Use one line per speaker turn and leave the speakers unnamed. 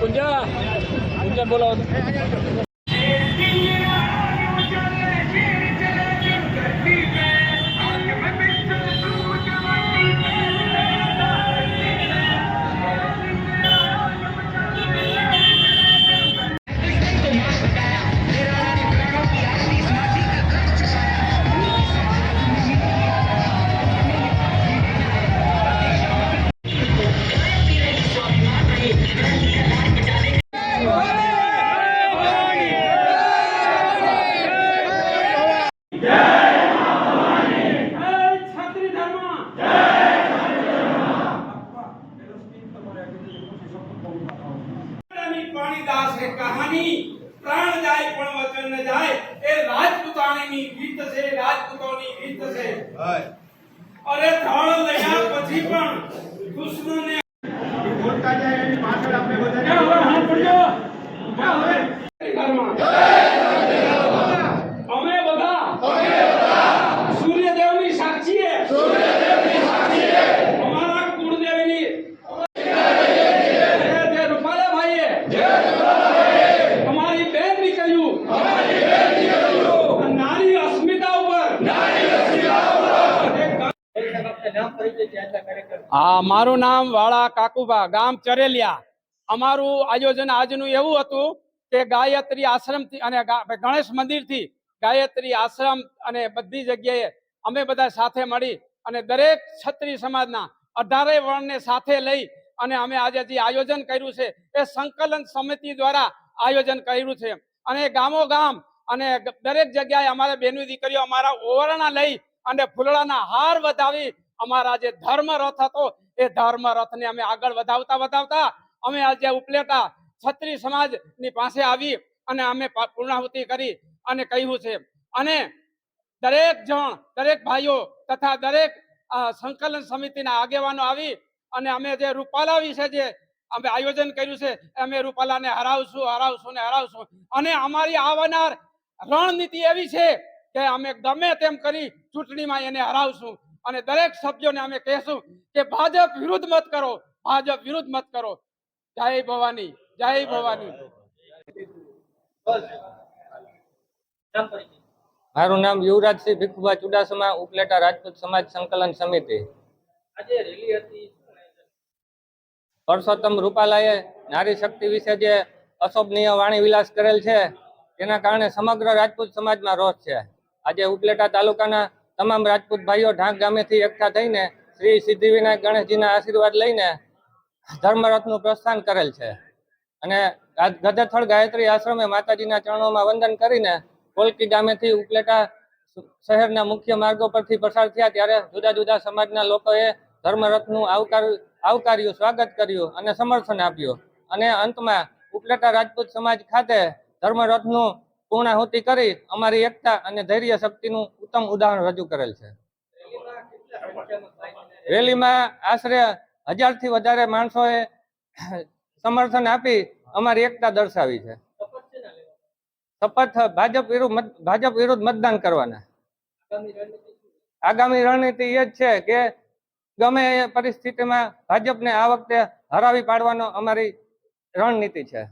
ગુંજા ગુંજા બોલાવો
પાણીદાસ એ કહાની પ્રાણ જાય પણ વચન ન જાય એ રાજપૂતાણીની રીત છે રાજપૂતોની રીત છે. અરે ધળ લયા પછી પણ દુશ્મને અમે બધા સૂર્યદેવની સાક્ષીએ અમારા કુળદેવીની જય જય રૂપાલાભાઈએ અમારી બેન દીકરીઓ નારી અસ્મિતા ઉપર હા મારું નામ વાળા કાકુબા ગામ ચરેલિયા. અમારું આયોજન આજનું એવું હતું કે ગાયત્રી આશ્રમથી અને ગણેશ મંદિરથી ગાયત્રી આશ્રમ અને બધી જગ્યાએ અમે બધા સાથે મળી અને દરેક ક્ષત્રિય સમાજના અઢારે વર્ણને સાથે લઈ અને અમે આજે જે આયોજન કર્યું છે એ સંકલન સમિતિ દ્વારા આયોજન કર્યું છે. અને ગામો ગામ અને દરેક જગ્યાએ અમારા બેનો દીકરીઓ અમારા ઓવરણા લઈ અને ફૂલડાના હાર વધાવી અમારા જે ધર્મ રથ હતો, એ ધર્મ રથને અમે આગળ વધાવતા વધાવતા અમે આજે ઉપલેટા છત્રી સમાજની પાસે આવી અને અમે પૂર્ણાહુતિ કરી અને કહ્યું છે. અને દરેક જણ, દરેક ભાઈઓ તથા દરેક સંકલન સમિતિના આગેવાનો આવી અને અમે જે રૂપાલા વિશે જે અમે આયોજન કર્યું છે અમે રૂપાલાને હરાવશું હરાવશું ને હરાવશું. અને અમારી આવનાર રણનીતિ એવી છે કે અમે ગમે તેમ કરી ચૂંટણીમાં એને હરાવશું. અને દરેક સભ્યોને અમે કહેશું કે ભાજપ વિરુદ્ધ મત કરો ભાજપ વિરુદ્ધ મત કરો. જય ભવાની જય ભવાની.
મારું નામ યુવરાજસિંહ ભીખુભા ચુડાસમા ઉપલેટા રાજપૂત સમાજ સંકલન સમિતિ. પરસોત્તમ રૂપાલાએ નારી શક્તિ વિશે જે અશોભનીય વાણી વિલાસ કરેલ છે તેના કારણે સમગ્ર રાજપૂત સમાજમાં રોષ છે. આજે ઉપલેટા તાલુકાના તમામ રાજપૂત ભાઈઓ ઢાંક ગામેથી એકઠા થઈને શ્રી સિદ્ધિવિનાયક ગણેશજીના આશીર્વાદ લઈને ધર્મરથનું પ્રસ્થાન કરેલ છે. અને ગધેથળ ગાયત્રી આશ્રમે માતાજીના ચરણોમાં વંદન કરીને કોલકી ગામેથી ઉપલેટા શહેરના મુખ્ય માર્ગો પરથી પસાર થયા ત્યારે જુદા જુદા સમાજના લોકોએ ધર્મરથનું આવકાર, આવકાર્યું, સ્વાગત કર્યું અને સમર્થન આપ્યું. અને અંતમાં ઉપલેટા રાજપૂત સમાજ ખાતે ધર્મરથનું પૂર્ણાહુતિ કરી અમારી એકતા અને ધૈર્ય શક્તિનું ઉત્તમ ઉદાહરણ રજૂ કરેલ છે. રેલીમાં આશરે હજારથી વધારે માણસોએ સમર્થન આપી અમારી એકતા દર્શાવી છે. શપથ ભાજપ વિરુદ્ધ ભાજપ વિરુદ્ધ મતદાન કરવાના. આગામી રણનીતિ એ જ છે કે ગમે એ પરિસ્થિતિમાં ભાજપને આ વખતે હરાવી પાડવાનો અમારી રણનીતિ છે.